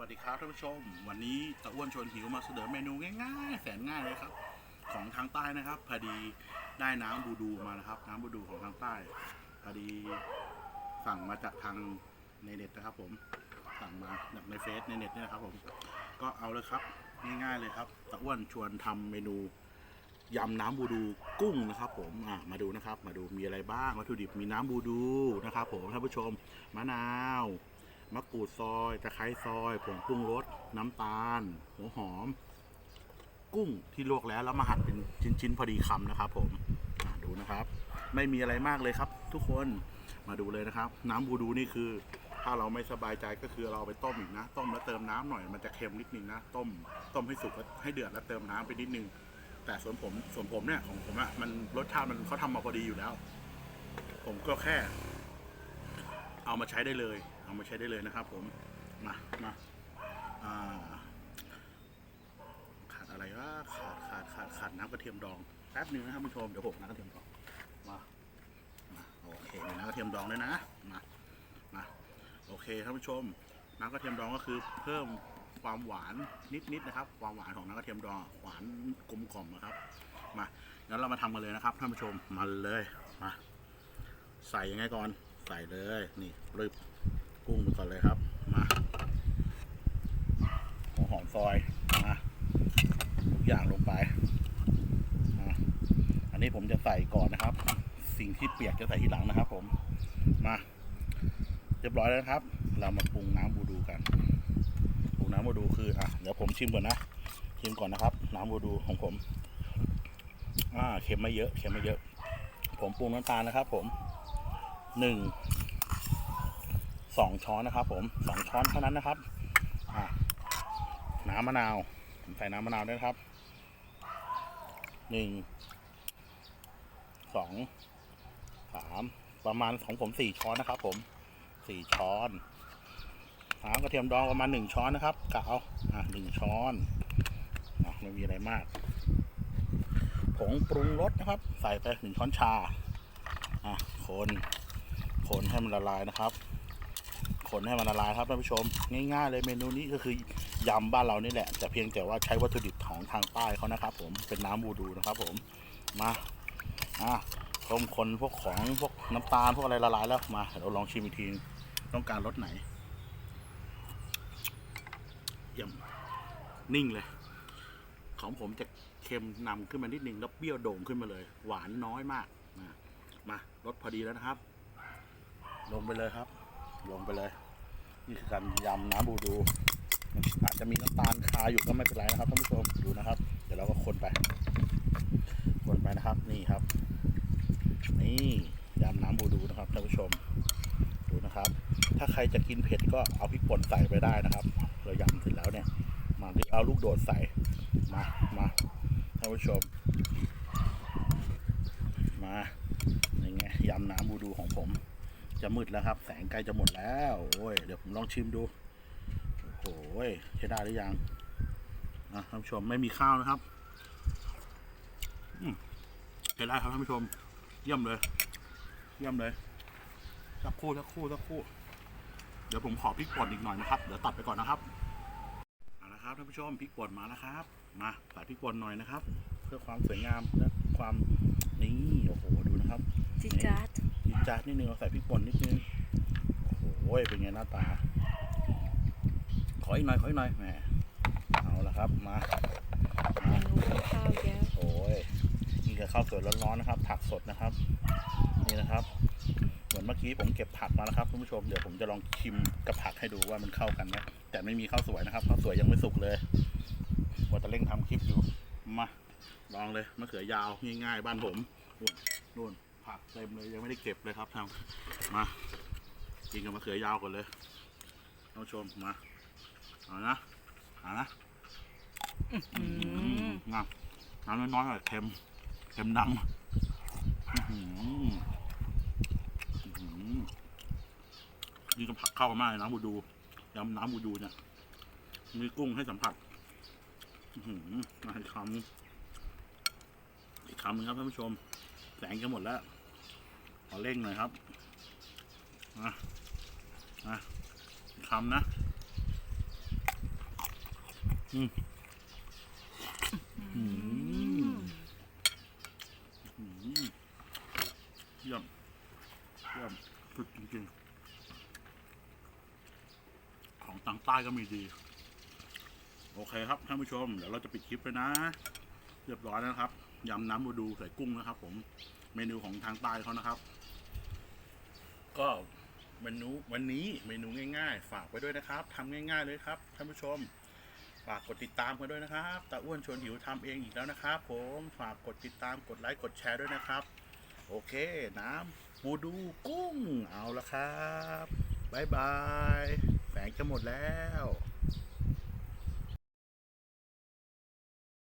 วัสดีครับท่านผู้ชม วันนี้ตะอ้วนชวนหิวมาเสนอเมนูง่ายๆ แสนง่ายเลยครับ ของทางใต้นะครับพอดีได้น้ำบูดูมานะครับ น้ำบูดูของทางใต้พอดีสั่งมาจากทางในเน็ตนะครับ ผมสั่งมาจากในเฟซในเน็ตเนี่ยนะครับ ผมก็เอาเลยครับง่ายๆเลยครับตะอ้วนชวนทำเมนูยำน้ำบูดูกุ้งนะครับ ผมอะมาดูนะครับ มาดูมีอะไรบ้างวัตถุดิบมีน้ำบูดูนะครับ ผมท่านผู้ชมมะนาว มะกรูดซอย ตะไคร้ซอย ผงปรุงรส น้ำตาล หัวหอม กุ้งที่ลวกแล้วแล้วมาหั่นเป็นชิ้นๆพอดีคำนะครับ ผมดูนะครับ ไม่มีอะไรมากเลยครับ ทุกคนมาดูเลยนะครับ น้ำบูดูนี่คือ ถ้าเราไม่สบายใจก็คือเราเอาไปต้มอีกนะ ต้มแล้วเติมน้ำหน่อยมันจะเค็มนิดนึงนะ ต้ม ต้มให้สุกให้เดือดแล้วเติมน้ำไปนิดนึง แต่ส่วนผมส่วนผมเนี่ยของผมอะมันรสชาติมันเขาทำมาพอดีอยู่แล้ว ผมก็แค่ เอามาใช้ได้เลย เอามาใช้ได้เลยนะครับ ผมมามาขาดอะไรวะขาดขาดขาดขาดน้ำกระเทียมดองแป๊บหนึงนะครับผู้ชมเดี๋ยวผมน้ำกระเทียมดองมามาโอเคน้ำกระเทียมดองด้วยนะมามาโอเคท่านผู้ชม น้ำกระเทียมดองก็คือเพิ่มความหวานนิดๆนะครับ ความหวานของน้ำกระเทียมดองหวานกลมกล่อมนะครับ มางั้นเรามาทำกันเลยนะครับท่านผู้ชมมาเลยมาใส่ยังไงก่อนใส่เลยนี่ปลึบ กุ้งไปก่อนเลยครับ มาหัวหอมซอยมาทุกอย่างลงไปมาอันนี้ผมจะใส่ก่อนนะครับ สิ่งที่เปียกจะใส่ทีหลังนะครับ ผม มาเรียบร้อยแล้วครับ เรามาปรุงน้ำบูดูกันปรุงน้ำบูดูคืออะเดี๋ยวผมชิมก่อนนะชิมก่อนนะครับ น้ำบูดูของผมอ่าเค็มไม่เยอะเค็มไม่เยอะ ผมปรุงน้ำตาลนะครับ ผมหนึ่ง สองช้อนนะครับ ผมสองช้อนเท่านั้นนะครับน้ำมะนาวผมใส่น้ำมะนาวด้วยนะครับหนึ่งสองสามประมาณของผมสี่ช้อนนะครับผมสี่ช้อนน้ำกระเทียมดองประมาณหนึ่งช้อนนะครับกะเอาอะหนึ่งช้อนอะไม่มีอะไรมากผงปรุงรสนะครับ ใส่ไปหนึ่งช้อนชาอะคนคนให้มันละลายนะครับ คนให้มันละลายครับท่านผู้ชม ง่ายๆเลยเมนูนี้ก็คือยำบ้านเรานี่แหละ แต่เพียงแต่ว่าใช้วัตถุดิบของทางใต้เขานะครับ ผมเป็นน้ำบูดูนะครับ ผมมาอะต้มคนพวกของพวกน้ำตาลพวกอะไรละลายแล้วมาเดี๋ยวเราลองชิมอีกทีต้องการรสไหนเยี่ยมนิ่งเลย ของผมจะเค็มนำขึ้นมานิดนึงแล้วเปรี้ยวโด่งขึ้นมาเลย หวานน้อยมากมารสพอดีแล้วนะครับ ลงไปเลยครับ ลงไปเลย นี่คือการยำน้ำบูดู อาจจะมีน้ำตาลคาอยู่ก็ไม่เป็นไรนะครับท่านผู้ชมดูนะครับ เดี๋ยวเราก็คนไป คนไปนะครับนี่ครับ นี่ยำน้ำบูดูนะครับท่านผู้ชมดูนะครับ ถ้าใครจะกินเผ็ดก็เอาพริกป่นใส่ไปได้นะครับ เรายำเสร็จแล้วเนี่ย มาเอาลูกโดดใส่มามาท่านผู้ชม มาอย่างไงยำน้ำบูดูของผม จะมืดแล้วครับ แสงใกล้จะหมดแล้วโอ้ยเดี๋ยวผมลองชิมดูโอ้โหใช้ได้หรือยังนะท่านผู้ชมไม่มีข้าวนะครับอืมใช้ได้ครับท่านผู้ชม เยี่ยมเลย เยี่ยมเลยสักคู่สักคู่สักคู่เดี๋ยวผมขอพริกป่นอีกหน่อยนะครับเดี๋ยวตัดไปก่อนนะครับเอาละครับท่านผู้ชมพริกป่นมาแล้วครับมาใส่พริกป่นหน่อยนะครับ เพื่อความสวยงามและความนี่โอ้โหดูนะครับจิจาร์ด จีดจาดนิดนึงเราใส่พริกป่นนิดนึงโอ้โหเป็นไงหน้าตา ขออีกหน่อยขออีกหน่อยแหมเอาละครับมาข้าวแก้วโอ้ยนี่กับข้าวสวยร้อนๆนะครับ ผักสดนะครับ นี่นะครับ เหมือนเมื่อกี้ผมเก็บผักมาแล้วครับคุณผู้ชมเดี๋ยวผมจะลองชิมกับผักให้ดูว่ามันเข้ากันไหมแต่ไม่มีข้าวสวยนะครับข้าวสวยยังไม่สุกเลยว่าจะเร่งทำคลิปอยู่มาลองเลยมะเขือยาวง่ายๆบ้านผมนู่นนู่น ผักเต็มเลยยังไม่ได้เก็บเลยครับทำมากินกับมะเขือยาวก่อนเลยท่านผู้ชมมาเอานะเอานะอืมน้ำน้ำน้อยๆหน่อยเค็มเค็มดังอื้อหืออื้อหือนี่ก็ผักเข้ามากเลยน้ำบูดูยำน้ำบูดูเนี่ยมีกุ้งให้สัมผัสอื้อหือมาอีกคำอีกคำหนึงครับท่านผู้ชม แสงจะหมดแล้ว ขอเร่งหน่อยครับมามาอีกคำนะอืมอืมอืมเยี่ยมเยี่ยมสุดจริงๆ ของทางใต้ก็มีดี โอเคครับท่านผู้ชม เดี๋ยวเราจะปิดคลิปเลยนะ เรียบร้อยแล้วนะครับยำน้ำบูดูใส่กุ้งนะครับ ผม เมนูของทางใต้เขานะครับ ก็เมนูวันนี้เมนูง่าย ๆ ฝากไว้ด้วยนะครับทำง่าย ๆ เลยครับท่านผู้ชม ฝากกดติดตามกันด้วยนะครับตาอ้วนชวนหิวทำเองอีกแล้วนะครับ ผมฝากกดติดตามกดไลค์กดแชร์ด้วยนะครับ โอเค น้ำบูดูกุ้งเอาละครับบายบายแสงจะหมดแล้ว